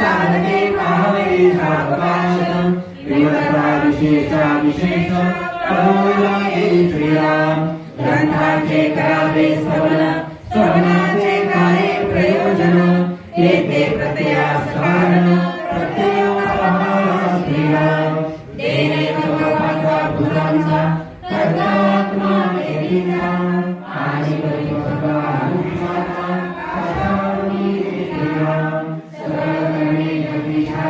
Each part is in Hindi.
साधने पावये सावकाशनम् विमतप्राविशेषाविशेष प्रभोजाये श्रीराम ग्रन्थार्थे करावे स्तवन स्तवनार्थे कार्ये प्रयोजन एते प्रत्यया स्मारण प्रत्ययो श्रीराम तेनैव भगवान् सा भुजां सा कर्तात्मा एविता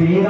వేద